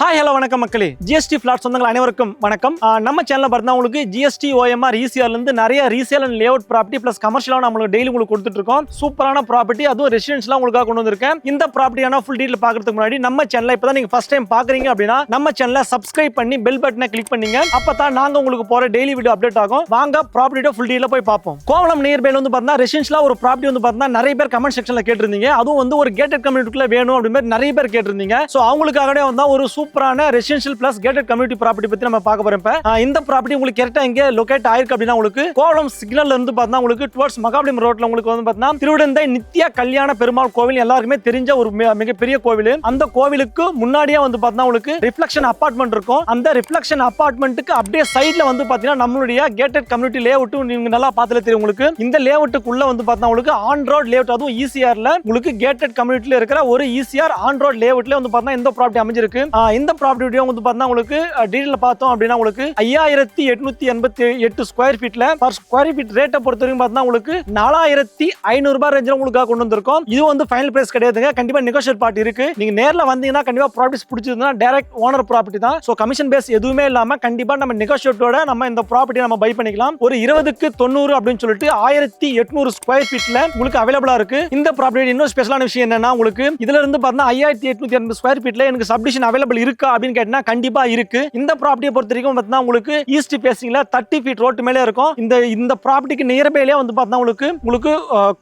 Hi hello வணக்கம் மக்களே. GST flat சொந்தங்கள் அனைவருக்கும் வணக்கம். நம்ம சேனலில் பார்த்தா உங்களுக்கு ஜிஎஸ்டி ஓஎம்ஆர் இசிஆர்லேருந்து நிறைய resale and layout property plus கமர்ஷியலாக நம்மளுக்கு டெய்லி உங்களுக்கு கொடுத்துட்டு இருக்கோம். சூப்பரான ப்ராப்பர்ட்டி அதுவும் ரெசிடென்ஸ்லாம் உங்களுக்காக கொண்டு வந்திருக்கேன். இந்த ப்ராப்பர்ட்டியான ஃபுல் டீட்டெயில் பார்க்கறதுக்கு முன்னாடி நம்ம சேனலை இப்போ தான் நீங்க ஃபஸ்ட் டைம் பாக்குறீங்க அப்படின்னா நம்ம சேனலை சப்ஸ்கிரைப் பண்ணி பெல் பட்டனை கிளிக் பண்ணீங்க. அப்போ தான் நாங்கள் உங்களுக்கு போற டெய்லி வீடியோ அப்டேட் ஆகும். வாங்க ப்ராப்பர்ட்டியோட ஃபுல் டீட்டில் போய் பார்ப்போம். கோவளம் நியர்பைல வந்து பார்த்தா ரெசிடென்ஸ்லாம் ஒரு ப்ராப்பர்ட்டி வந்து பார்த்தா நிறைய பேர் கமெண்ட் செக்ஷனில் கேட்டிருந்தீங்க. அதுவும் வந்து ஒரு கேட்டட் கம்யூனிட்டிக்குள்ள வேணும் அப்படி மாதிரி நிறைய பேர் கேட்டிருந்தீங்க. ஸோ அவங்களுக்காகவே வந்து ஒரு சூப்பரான residential plus gated community property பத்தி நம்ம பார்க்க போறோம் இப்ப. இந்த ப்ராப்பர்ட்டி உங்களுக்கு கரெக்டா எங்க லொகேட் ஆயிருக்கு அப்படின்னா உங்களுக்கு கோவளம் சிக்னல்ல இருந்து பார்த்தா உங்களுக்கு டுவர்ட்ஸ் மகாபலிபுரம் ரோட்ல உங்களுக்கு வந்து பார்த்தா திருவிடந்தை நித்யா கல்யாண பெருமாள் கோவில் எல்லாருக்குமே தெரிஞ்ச ஒரு மிகப்பெரிய கோவில். அந்த கோவிலுக்கு முன்னாடியே வந்து பார்த்தா உங்களுக்கு ரிஃப்ளெக்ஷன் அபார்ட்மெண்ட் இருக்கும். அந்த ரிஃப்ளெக்ஷன் அபார்ட்மெண்ட்டுக்கு அப்படியே சைடுல வந்து பாத்தீங்கன்னா நம்மளுடைய கேட்டட் கம்யூனிட்டி லே அவுட் நீங்க நல்லா பார்த்துல தெரியும் உங்களுக்கு. இந்த லே அவுட்டுக்குள்ள வந்து பார்த்தா உங்களுக்கு ஆன் ரோட் லே அவுட் அதுவும் ஈசிஆர்ல உங்களுக்கு கேட்டட் கம்யூனிட்டில இருக்கிற ஒரு ஈசிஆர் ஆன் ரோட் லே அவுட்ல வந்து பார்த்தா இந்த ப்ராப்பர்ட்டி அமைஞ்சிருக்கு. இந்த ப்ராப்பர்ட்டியும் வந்து பார்த்தா உங்களுக்கு டீடைல பார்த்தோம் அப்படின்னா உங்களுக்கு ஐயாயிரத்தி எட்நூத்தி எண்பத்தி எட்டு ஸ்கொயர் ஃபீட்ல பர் ஸ்கொயர் ஃபீட் ரேட்டை பொறுத்த வரைக்கும் பார்த்தா உங்களுக்கு நாலாயிரத்தி ஐநூறு ரூபாய் ரேஞ்சில் உங்களுக்காக கொண்டு வந்திருக்கோம். இது வந்து ஃபைனல் பிரைஸ் கிடையாதுங்க. கண்டிப்பா நெகோஷியல் பார்ட்டி இருக்கு. நீங்க நேரில் வந்தீங்கன்னா கண்டிப்பா ப்ராப்பர்ட்டிஸ் பிடிச்சிருந்தா டேரக்ட் ஓனர் ப்ராப்பர்ட்டி தான். ஸோ கமிஷன் பேஸ் எதுவுமே இல்லாம கண்டிப்பா நம்ம நெகோஷியேட்டோட நம்ம இந்த ப்ராப்பர்ட்டி நம்ம பை பண்ணிக்கலாம். ஒரு இருபதுக்கு தொண்ணூறு அப்படின்னு சொல்லிட்டு ஆயிரத்தி எட்நூறு ஸ்கொயர் ஃபீட்ல உங்களுக்கு அவைலபிளா இருக்கு. இந்த ப்ராப்பர்ட்டி இன்னும் ஸ்பெஷலான விஷயம் என்னன்னா உங்களுக்கு இதுல இருந்து பார்த்தா ஐயாயிரத்தி எட்நூத்தி எண்பது ஸ்கொயர் ஃபீட்ல எனக்கு சப்டிஷன் அவைலபிள் இருக்கு இருக்கா அப்படின்னு கேட்டா கண்டிப்பா இருக்கு. இந்த ப்ராப்பர்ட்டியை பொறுத்த வரைக்கும் பார்த்தீங்கன்னா உங்களுக்கு ஈஸ்ட் பேசிங்ல தேர்ட்டி ஃபீட் ரோட்டு மேலே இருக்கும். இந்த இந்த ப்ராப்பர்ட்டிக்கு நியர்பைலே வந்து பார்த்தா உங்களுக்கு உங்களுக்கு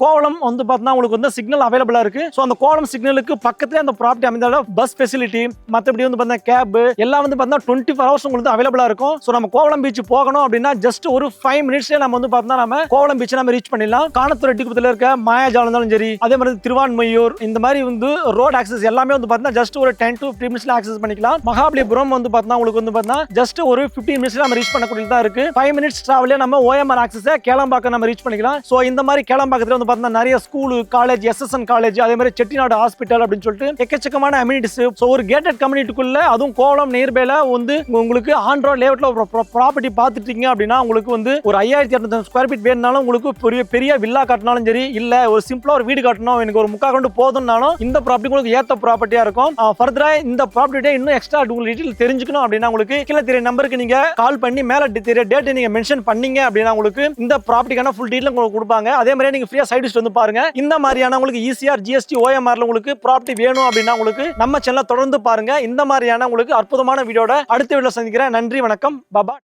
கோவளம் வந்து பார்த்தீங்கன்னா உங்களுக்கு வந்து சிக்னல் அவைலபிளா இருக்கு. ஸோ அந்த கோவளம் சிக்னலுக்கு பக்கத்துல அந்த ப்ராப்பர்ட்டி அமைந்தால பஸ் ஃபெசிலிட்டி மற்றபடி வந்து பார்த்தீங்கன்னா கேப் எல்லாம் வந்து பார்த்தீங்கன்னா டுவெண்ட்டி ஃபோர் ஹவர்ஸ் உங்களுக்கு அவைலபிளா இருக்கும். ஸோ நம்ம கோவளம் பீச் போகணும் அப்படின்னா ஜஸ்ட் ஒரு ஃபைவ் மினிட்ஸ்லேயே நம்ம வந்து பார்த்தா நம்ம கோவளம் பீச் நம்ம ரீச் பண்ணிடலாம். காணத்தூர் டிக்குப்பத்தில் இருக்க மாயாஜாலம் இருந்தாலும் சரி அதே மாதிரி திருவான்மையூர் இந்த மாதிரி வந்து ரோட் ஆக்சஸ் எல்லாமே வந்து பார்த்தீங்கன்னா ஜஸ்ட் ஒரு டென் டு ஃபிஃப்டி மினிட்ஸ்ல ஆக்சஸ் பண்ணி பண்ணிக்கலாம் மகாபலிபுரம் வந்து பார்த்தா உங்களுக்கு வந்து பார்த்தா ஜஸ்ட் ஒரு ஃபிஃப்டீன் மினிட்ஸ் நம்ம ரீச் பண்ணக்கூடியது தான் இருக்கு. ஃபைவ் மினிட்ஸ் டிராவலே நம்ம ஓஎம்ஆர் ஆக்சஸை கேளம்பாக்கம் நம்ம ரீச் பண்ணிக்கலாம். ஸோ இந்த மாதிரி கேளம்பாக்கத்தில் வந்து பார்த்தா நிறைய ஸ்கூல் காலேஜ் எஸ்எஸ்என் காலேஜ் அதே மாதிரி செட்டிநாடு ஹாஸ்பிட்டல் அப்படின்னு சொல்லிட்டு எக்கச்சக்கமான அம்யூனிட்டிஸ் ஸோ ஒரு கேட்டட் கம்யூனிட்டிக்குள்ள அதுவும் கோவளம் நியர்பைல வந்து உங்களுக்கு ஆண்ட்ராய்ட் ரோட் லேஅவுட்ல ப்ராப்பர்ட்டி பார்த்துட்டீங்க அப்படின்னா உங்களுக்கு வந்து ஒரு ஐயாயிரத்தி இரநூத்தி ஸ்கொயர் ஃபீட் வேணுனாலும் உங்களுக்கு பெரிய பெரிய வில்லா கட்டினாலும் சரி இல்ல ஒரு சிம்பிளா ஒரு வீடு கட்டணும் எனக்கு ஒரு முக்கா கொண்டு போதும்னாலும் இந்த ப்ராப்பர்ட்டி உங்களுக்கு ஏத்த ப்ராப்பர்ட்டியா இருக்கும். ஃபர்தரா இந்த ப்ராப்பர்ட்டியை இன்னும் எக்ஸ்ட்ரா உங்களுக்கு டீட்டெயில் தெரிஞ்சுக்கணும் அப்படின்னா உங்களுக்கு கீழே தெரிய நம்பருக்கு நீங்க கால் பண்ணி மேல தெரிய டேட் நீங்க மென்ஷன் பண்ணீங்க அப்படின்னா உங்களுக்கு இந்த ப்ராப்பர்ட்டிக்கான ஃபுல் டீட்டெயில் உங்களுக்கு கொடுப்பாங்க. அதே மாதிரி நீங்க ஃப்ரீயா சைடு வந்து பாருங்க. இந்த மாதிரியான உங்களுக்கு ஈஸிஆர் ஜிஎஸ்டி ஓஎம்ஆர்ல உங்களுக்கு ப்ராப்பர்ட்டி வேணும் அப்படின்னா உங்களுக்கு நம்ம சேனலை தொடர்ந்து பாருங்க. இந்த மாதிரியான உங்களுக்கு அற்புதமான வீடியோட அடுத்த வீடியோ சந்திக்கிறேன். நன்றி வணக்கம். பாபா